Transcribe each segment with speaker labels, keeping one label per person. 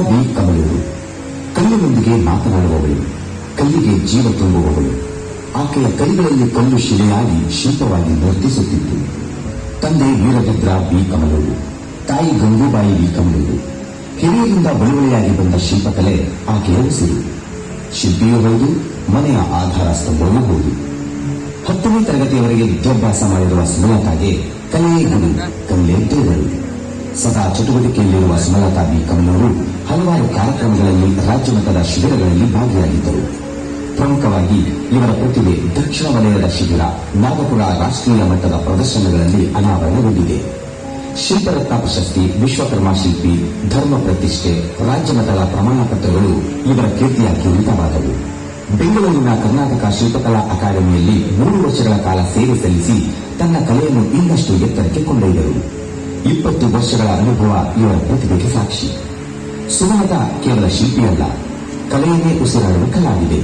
Speaker 1: B ಕಮಲರು ಕಲ್ಲಿನೊಂದಿಗೆ ಮಾತನಾಡುವವಳು. ಕಲ್ಲಿಗೆ ಜೀವ ತುಂಬುವವಳು. ಆಕೆಯ ಕೈಗಳಲ್ಲಿ ಕಲ್ಲು ಶಿಲೆಯಾಗಿ ಶಿಲ್ಪವಾಗಿ ವರ್ತಿಸುತ್ತಿತ್ತು. ತಂದೆ ವೀರಭದ್ರ ಬಿ ಕಮಲವು ತಾಯಿ ಗಂಗೂಬಾಯಿ ಬಿ ಕಮಲಗಳು ಹಿರಿಯರಿಂದ ಬಳುವಳಿಯಾಗಿ ಬಂದ ಶಿಲ್ಪಕಲೆ ಆಕೆಯ ಉಸಿರು ಶಿಲ್ಪಿಯೂ ಹೌದು, ಮನೆಯ ಆಧಾರ ಸ್ತಂಭವೂ ಹೌದು. ಹತ್ತನೇ ತರಗತಿಯವರೆಗೆ ವಿದ್ಯಾಭ್ಯಾಸ ಮಾಡಿರುವ ಸುಮಲತಾಗೆ ಕಲೆಯೇ ಗುರು ಕಲ್ಲೇ ದೇವರು. ಸದಾ ಚಟುವಟಿಕೆಯಲ್ಲಿರುವ ಸುಮಲತಾ ಬಿ ಕಮಲವರು ಹಲವಾರು ಕಾರ್ಯಕ್ರಮಗಳಲ್ಲಿ ರಾಜ್ಯ ಮಟ್ಟದ ಶಿಬಿರಗಳಲ್ಲಿ ಭಾಗಿಯಾಗಿದ್ದರು. ಪ್ರಮುಖವಾಗಿ ಇವರ ಪ್ರತಿಭೆ ದಕ್ಷಿಣ ವಲಯದ ಶಿಬಿರ, ನಾಗಪುರ ರಾಷ್ಟ್ರೀಯ ಮಟ್ಟದ ಪ್ರದರ್ಶನಗಳಲ್ಲಿ ಅನಾವರಣಗೊಂಡಿದೆ. ಶಿಲ್ಪರತ್ನ ಪ್ರಶಸ್ತಿ, ವಿಶ್ವಕರ್ಮ ಶಿಲ್ಪಿ, ಧರ್ಮ ಪ್ರತಿಷ್ಠೆ, ರಾಜ್ಯ ಮಟ್ಟದ ಪ್ರಮಾಣ ಪತ್ರಗಳು ಇವರ ಕೀರ್ತಿಯ ಕಿರೀಟವಾದವು ಬೆಂಗಳೂರಿನ ಕರ್ನಾಟಕ ಶಿಲ್ಪಕಲಾ ಅಕಾಡೆಮಿಯಲ್ಲಿ ಮೂರು ವರ್ಷಗಳ ಕಾಲ ಸೇವೆ ಸಲ್ಲಿಸಿ ತನ್ನ ಕಲೆಯನ್ನು ಇನ್ನಷ್ಟು ಎತ್ತರಕ್ಕೆ ಕೊಂಡೊಯ್ದರು. ಇಪ್ಪತ್ತು ವರ್ಷಗಳ ಅನುಭವ ಇವರ ಪ್ರತಿಭೆಗೆ ಸಾಕ್ಷಿ. ಸುಮಲತಾ ಕೇವಲ ಶಿಲ್ಪಿಯಲ್ಲ, ಕಲೆಯನ್ನೇ ಉಸಿರಾಡುವ ಕಲಾವಿದೆ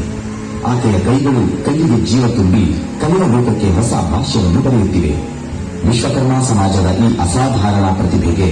Speaker 1: ಆಕೆಯ ಕೈಗಳು ಕಲ್ಲಿಗೆ ಜೀವ ತುಂಬಿ ಕಲೆಯ ಲೋಕಕ್ಕೆ ಹೊಸ ಭಾಷ್ಯವನ್ನು ಬರೆಯುತ್ತಿವೆ. ವಿಶ್ವಕರ್ಮ ಸಮಾಜದ ಈ ಅಸಾಧಾರಣ ಪ್ರತಿಭೆಗೆ